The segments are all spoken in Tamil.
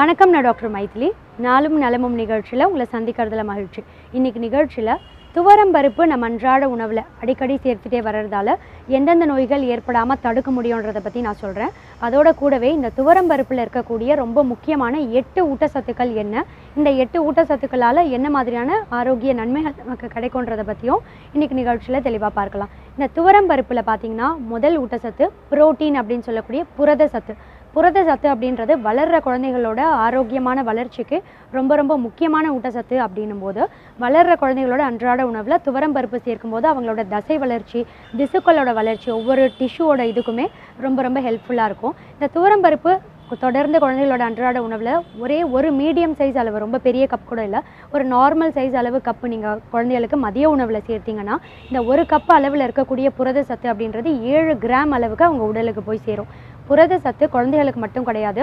வணக்கம் நான் டாக்டர் மைத்லி. நாளும் நலமும் நிகழ்ச்சியில் உங்களை சந்திக்கிறதுல மகிழ்ச்சி. இன்றைக்கி நிகழ்ச்சியில் துவரம் பருப்பு நம்ம அன்றாட உணவில் அடிக்கடி சேர்த்துட்டே வர்றதால எந்தெந்த நோய்கள் ஏற்படாமல் தடுக்க முடியுன்றதை பற்றி நான் சொல்கிறேன் அதோட கூடவே இந்த துவரம் பருப்பில் இருக்கக்கூடிய ரொம்ப முக்கியமான எட்டு ஊட்டச்சத்துக்கள் என்ன இந்த எட்டு ஊட்டச்சத்துக்களால் என்ன மாதிரியான ஆரோக்கிய நன்மைகள் நமக்கு கிடைக்குன்றதை பற்றியும் இன்றைக்கி நிகழ்ச்சியில் தெளிவாக பார்க்கலாம். இந்த துவரம் பருப்பில் பார்த்தீங்கன்னா முதல் ஊட்டச்சத்து புரோட்டீன் அப்படின்னு சொல்லக்கூடிய புரத சத்து. புரத சத்து அப்படின்றது வளர்கிற குழந்தைகளோட ஆரோக்கியமான வளர்ச்சிக்கு ரொம்ப ரொம்ப முக்கியமான ஊட்டச்சத்து அப்படின்னும் போது வளர்கிற குழந்தைகளோட அன்றாட உணவில் துவரம் பருப்பு சேர்க்கும்போது அவங்களோட தசை வளர்ச்சி திசுக்களோட வளர்ச்சி ஒவ்வொரு டிஷ்யூவோட இதுக்குமே ரொம்ப ரொம்ப ஹெல்ப்ஃபுல்லாக இருக்கும். இந்த துவரம் பருப்பு தொடர்ந்து குழந்தைகளோட அன்றாட உணவில் ஒரே ஒரு மீடியம் சைஸ் அளவு ரொம்ப பெரிய கப் கூட இல்லை ஒரு நார்மல் சைஸ் அளவு கப்பு நீங்கள் குழந்தைகளுக்கு மதிய உணவில் சேர்த்திங்கன்னா இந்த ஒரு கப் அளவில் இருக்கக்கூடிய புரத சத்து அப்படின்றது ஏழு கிராம் அளவுக்கு அவங்க உடலுக்கு போய் சேரும். புரத சத்து குழந்தைகளுக்கு மட்டும் கிடையாது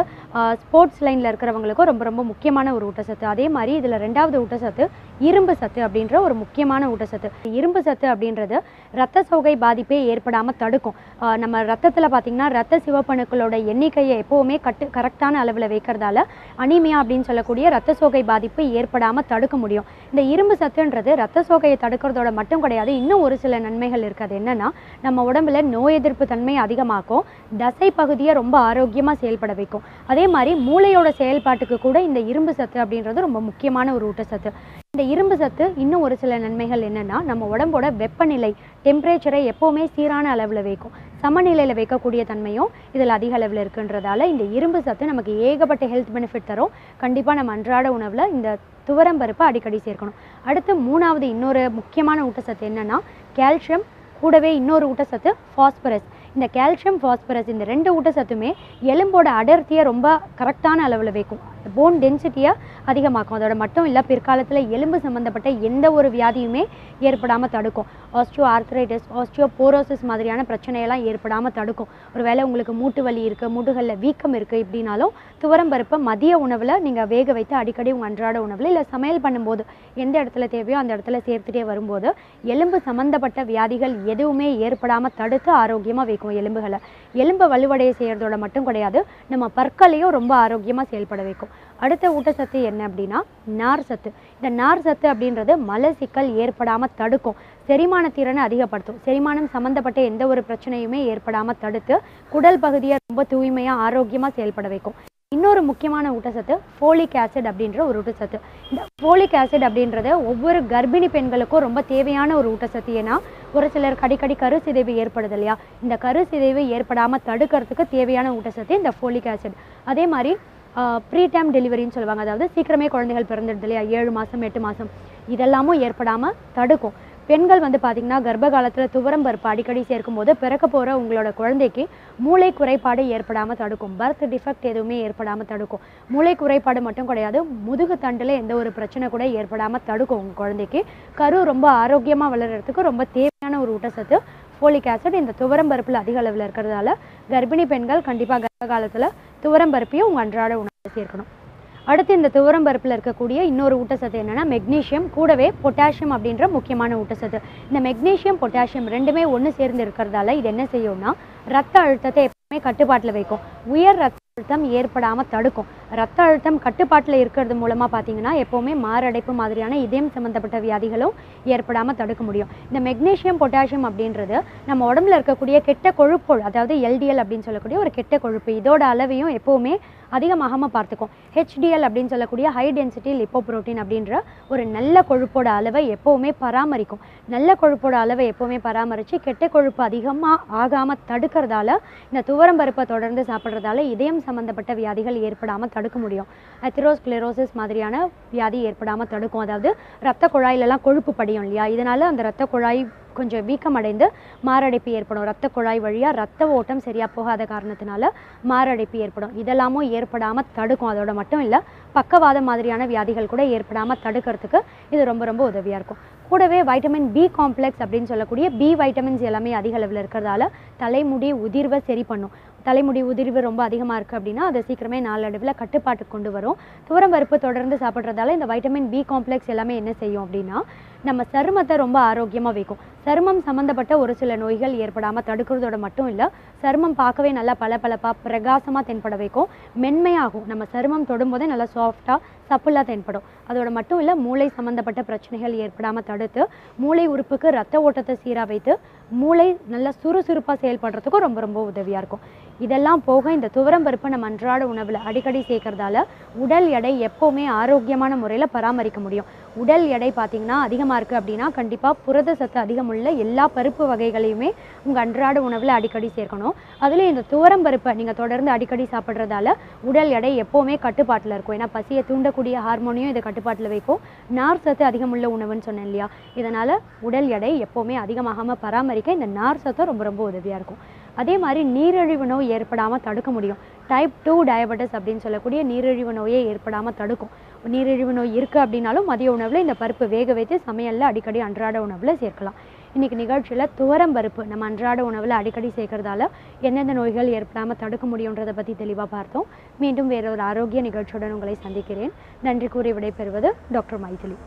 ஸ்போர்ட்ஸ் லைனில் இருக்கிறவங்களுக்கும் ரொம்ப ரொம்ப முக்கியமான ஒரு ஊட்டச்சத்து அதே மாதிரி இதில் ரெண்டாவது ஊட்டச்சத்து இரும்பு சத்து அப்படின்ற ஒரு முக்கியமான ஊட்டச்சத்து இரும்பு சத்து அப்படின்றது ரத்த சோகை பாதிப்பே ஏற்படாமல் தடுக்கும். நம்ம ரத்தத்தில் பார்த்தீங்கன்னா ரத்த சிவப்பணுக்களோட எண்ணிக்கையை எப்போவுமே கட்டு கரெக்டான அளவில் வைக்கிறதால அனிமியா அப்படின்னு சொல்லக்கூடிய ரத்த சோகை பாதிப்பு ஏற்படாமல் தடுக்க முடியும். இந்த இரும்பு சத்துன்றது ரத்த சோகையை தடுக்கிறதோட மட்டும் கிடையாது. இன்னும் ஒரு சில நன்மைகள் இருக்குது அது நம்ம உடம்புல நோய் எதிர்ப்பு தன்மை அதிகமாக்கும். தசை பகுதியை ரொம்ப ஆரோக்கியமாக செயல்பட வைக்கும். அதே மாதிரி மூளையோட செயல்பாட்டுக்கு கூட இந்த இரும்பு சத்து அப்படின்றது ரொம்ப முக்கியமான ஒரு ஊட்டச்சத்து. இந்த இரும்பு சத்து இன்னும் ஒரு சில நன்மைகள் என்னென்னா நம்ம உடம்போட வெப்பநிலை டெம்பரேச்சரை எப்போவுமே சீரான அளவில் வைக்கும். சமநிலையில் வைக்கக்கூடிய தன்மையும் இதில் அதிக அளவில் இருக்குன்றதால இந்த இரும்பு சத்து நமக்கு ஏகப்பட்ட ஹெல்த் பெனிஃபிட் தரும். கண்டிப்பாக நம்ம அன்றாட உணவில் இந்த துவரம் பருப்பை அடிக்கடி சேர்க்கணும். அடுத்து மூணாவது இன்னொரு முக்கியமான ஊட்டச்சத்து என்னென்னா கால்சியம் கூடவே இன்னொரு ஊட்டச்சத்து ஃபாஸ்பரஸ் இந்த கால்சியம் ஃபாஸ்பரஸ் இந்த ரெண்டு ஊட்டச்சத்துமே எலும்போட அடர்த்தியை ரொம்ப கரெக்டான அளவில் வைக்கும். போன் டென்சிட்டியை அதிகமாக்கும். அதோட மட்டும் இல்லை பிற்காலத்தில் எலும்பு சம்மந்தப்பட்ட எந்த ஒரு வியாதியுமே ஏற்படாமல் தடுக்கும். ஆஸ்டியோ ஆர்த்ரைட்டிஸ் ஆஸ்டியோ போரோசிஸ் மாதிரியான பிரச்சனையெல்லாம் ஏற்படாமல் தடுக்கும். ஒருவேளை உங்களுக்கு மூட்டு வலி இருக்குது மூட்டுகளில் வீக்கம் இருக்குது இப்படின்னாலும் துவரம் பருப்பை மதிய உணவில் நீங்கள் வேக வைத்து அடிக்கடி உங்கள் அன்றாட உணவில் இல்லை சமையல் பண்ணும்போது எந்த இடத்துல தேவையோ அந்த இடத்துல சேர்த்துட்டே வரும்போது எலும்பு சம்மந்தப்பட்ட வியாதிகள் எதுவுமே ஏற்படாமல் தடுத்து ஆரோக்கியமாக வைக்கும் எலும்புகளை. எலும்பை வலுவடைய செய்கிறதோட மட்டும் கிடையாது நம்ம பற்களையும் ரொம்ப ஆரோக்கியமாக செயல்பட வைக்கும். அடுத்த ஊட்டச்சத்து என்ன அப்படின்னா நார் சத்து. இந்த நார் சத்து அப்படின்றது மலச்சிக்கல் ஏற்படாமல் தடுக்கும். செரிமான திறனை அதிகப்படுத்தும். செரிமானம் சம்மந்தப்பட்ட எந்த ஒரு பிரச்சனையுமே ஏற்படாமல் தடுத்து குடல் பகுதியை ரொம்ப தூய்மையாக ஆரோக்கியமாக செயல்பட வைக்கும். இன்னொரு முக்கியமான ஊட்டச்சத்து ஃபோலிக் ஆசிட் அப்படின்ற ஒரு ஊட்டச்சத்து. இந்த ஃபோலிக் ஆசிட் அப்படின்றது ஒவ்வொரு கர்ப்பிணி பெண்களுக்கும் ரொம்ப தேவையான ஒரு ஊட்டச்சத்து. ஏன்னா ஒரு சிலருக்கு அடிக்கடி கரு சிதைவு ஏற்படுது இல்லையா? இந்த கரு சிதைவு ஏற்படாமல் தடுக்கிறதுக்கு தேவையான ஊட்டச்சத்து இந்த ஃபோலிக் ஆசிட். அதே மாதிரி ப்ரீ டைம் டெலிவரின்னு சொல்லுவாங்க. அதாவது சீக்கிரமே குழந்தைகள் பிறந்துடுது இல்லையா? ஏழு மாதம் எட்டு மாதம் இதெல்லாமும் ஏற்படாமல் தடுக்கும். பெண்கள் வந்து பார்த்திங்கன்னா கர்ப்ப காலத்தில் துவரம் பருப்பு அடிக்கடி சேர்க்கும்போது பிறக்க போகிற உங்களோட குழந்தைக்கு மூளை குறைபாடு ஏற்படாமல் தடுக்கும். பர்த் டிஃபெக்ட் எதுவுமே ஏற்படாமல் தடுக்கும். மூளை குறைபாடு மட்டும் கிடையாது முதுகு தண்டில் எந்த ஒரு பிரச்சனை கூட ஏற்படாமல் தடுக்கும் உங்கள் குழந்தைக்கு. கரு ரொம்ப ஆரோக்கியமாக வளர்கிறதுக்கு ரொம்ப தேவையான ஒரு ஊட்டச்சத்து. ஃபோலிக் ஆசிட் இந்த துவரம் பருப்பில் அதிக அளவில் இருக்கிறதால கர்ப்பிணி பெண்கள் கண்டிப்பாக கர்ப்ப காலத்தில் துவரம் பருப்பையும் உங்கள் அன்றாட உணவு சேர்க்கணும். அடுத்து இந்த துவரம் பருப்பில் இருக்கக்கூடிய இன்னொரு ஊட்டச்சத்து என்னன்னா மெக்னீஷியம் கூடவே பொட்டாசியம் அப்படின்ற முக்கியமான ஊட்டச்சத்து. இந்த மெக்னீஷியம் பொட்டாசியம் ரெண்டுமே ஒன்று சேர்ந்து இருக்கிறதால இது என்ன செய்யும்னா ரத்த அழுத்தத்தை எப்பவுமே கட்டுப்பாட்டில் வைக்கும். உயர் ரத்த அழுத்தம் ஏற்படாமல் தடுக்கும். ரத்த அழுத்தம் கட்டுப்பாட்டில் இருக்கிறது மூலமாக பார்த்தீங்கன்னா எப்போவுமே மாரடைப்பு மாதிரியான இதயம் சம்மந்தப்பட்ட வியாதிகளும் ஏற்படாமல் தடுக்க முடியும். இந்த மெக்னீஷியம் பொட்டாசியம் அப்படின்றது நம்ம உடம்புல இருக்கக்கூடிய கெட்ட கொழுப்பு அதாவது எல்டிஎல் அப்படின்னு சொல்லக்கூடிய ஒரு கெட்ட கொழுப்பு. இதோட அளவையும் எப்போவுமே அதிகமாகாமல் பார்த்துக்கும். ஹெச்டிஎல் அப்படின்னு சொல்லக்கூடிய ஹை டென்சிட்டி லிப்போப்ரோட்டீன் அப்படின்ற ஒரு நல்ல கொழுப்போட அளவை எப்போவுமே பராமரிக்கும். நல்ல கொழுப்போட அளவை எப்போவுமே பராமரித்து கெட்ட கொழுப்பு அதிகமாக ஆகாமல் தடுக்கிறதால இந்த துவரம் பருப்பை தொடர்ந்து சாப்பிட்றதால இதயம் சம்மந்தப்பட்ட வியாதிகள் ஏற்படாமல் தடுக்க முடியும். அத்திரோஸ்கிளரோசிஸ் மாதிரியான வியாதி ஏற்படாமல் தடுக்கும். அதாவது ரத்த குழாயிலெல்லாம் கொழுப்பு படியும் இல்லையா? இதனால் அந்த ரத்த குழாய் கொஞ்சம் வீக்கம் அடைந்து மாரடைப்பு ஏற்படும். ரத்த குழாய் வழியாக ரத்த ஓட்டம் சரியாக போகாத காரணத்தினால மாரடைப்பு ஏற்படும். இதெல்லாமும் ஏற்படாமல் தடுக்கும். அதோட மட்டும் இல்லை பக்கவாதம் மாதிரியான வியாதிகள் கூட ஏற்படாமல் தடுக்கிறதுக்கு இது ரொம்ப ரொம்ப உதவியாக இருக்கும். கூடவே வைட்டமின் பி காம்ப்ளெக்ஸ் அப்படின்னு சொல்லக்கூடிய பி வைட்டமின்ஸ் எல்லாமே அதிக அளவில் இருக்கிறதால தலைமுடி உதிர்வை சரி பண்ணும். தலைமுடி உதிர்வு ரொம்ப அதிகமாக இருக்குது அப்படின்னா அதை சீக்கிரமே நாளடைவில் கட்டுப்பாட்டுக்கு கொண்டு வரும். துவரம் பருப்பு தொடர்ந்து சாப்பிட்றதால இந்த வைட்டமின் பி காம்ப்ளெக்ஸ் எல்லாமே என்ன செய்யும் அப்படின்னா நம்ம சருமத்தை ரொம்ப ஆரோக்கியமாக வைக்கும். சருமம் சம்மந்தப்பட்ட ஒரு சில நோய்கள் ஏற்படாமல் தடுக்கிறதோட மட்டும் இல்லை சருமம் பார்க்கவே நல்லா பளபளப்பாக பிரகாசமாக தென்பட வைக்கும். மென்மையாகும். நம்ம சருமம் தொடும்போதே நல்லா சாஃப்டாக சப்புலாக தென்படும். அதோட மட்டும் இல்லை மூளை சம்மந்தப்பட்ட பிரச்சனைகள் ஏற்படாமல் தடுத்து மூளை உறுப்புக்கு ரத்த ஓட்டத்தை சீராக வைத்து மூளை நல்லா சுறுசுறுப்பாக செயல்படுறதுக்கும் ரொம்ப ரொம்ப உதவியாக இருக்கும். இதெல்லாம் போக இந்த துவரம் பருப்பு நம்ம அன்றாட உணவில் அடிக்கடி சேர்க்கறதால உடல் எடை எப்போவுமே ஆரோக்கியமான முறையில் பராமரிக்க முடியும். உடல் எடை பார்த்தீங்கன்னா அதிகமாக இருக்குது அப்படின்னா கண்டிப்பாக புரத சத்து அதிகம் உள்ள எல்லா பருப்பு வகைகளையுமே உங்கள் அன்றாட உணவில் அடிக்கடி சேர்க்கணும். அதுலேயும் இந்த துவரம் பருப்பை நீங்கள் தொடர்ந்து அடிக்கடி சாப்பிட்றதால உடல் எடை எப்போவுமே கட்டுப்பாட்டில் இருக்கும். ஏன்னா பசியை தூண்டக்கூடிய ஹார்மோனியும் இதை கட்டுப்பாட்டில் வைக்கும். நார் சத்து அதிகமுள்ள உணவுன்னு சொன்னேன் இல்லையா? இதனால் உடல் எடை எப்போவுமே அதிகமாகாமல் பராமரிக்க இந்த நார் சத்தம் ரொம்ப ரொம்ப உதவியாக இருக்கும். அதே மாதிரி நீரிழிவு நோய் ஏற்படாமல் தடுக்க முடியும். டைப் டூ டயபெட்டிஸ் அப்படின்னு சொல்லக்கூடிய நீரிழிவு நோயே ஏற்படாமல் தடுக்கும். நீரிழிவு நோய் இருக்குது அப்படின்னாலும் மதிய உணவில் இந்த பருப்பு வேக வைத்து சமையலில் அடிக்கடி அன்றாட உணவில் சேர்க்கலாம். இன்றைக்கி நிகழ்ச்சியில் துவரம் பருப்பு. நம்ம அன்றாட உணவில் அடிக்கடி சேர்க்கறதால எந்தெந்த நோய்கள் ஏற்படாமல் தடுக்க முடியுன்றதை பற்றி தெளிவாக பார்த்தோம். மீண்டும் வேறொரு ஆரோக்கிய நிகழ்ச்சியுடன் உங்களை சந்திக்கிறேன். நன்றி கூறி விடைபெறுவது டாக்டர் மைதிலி.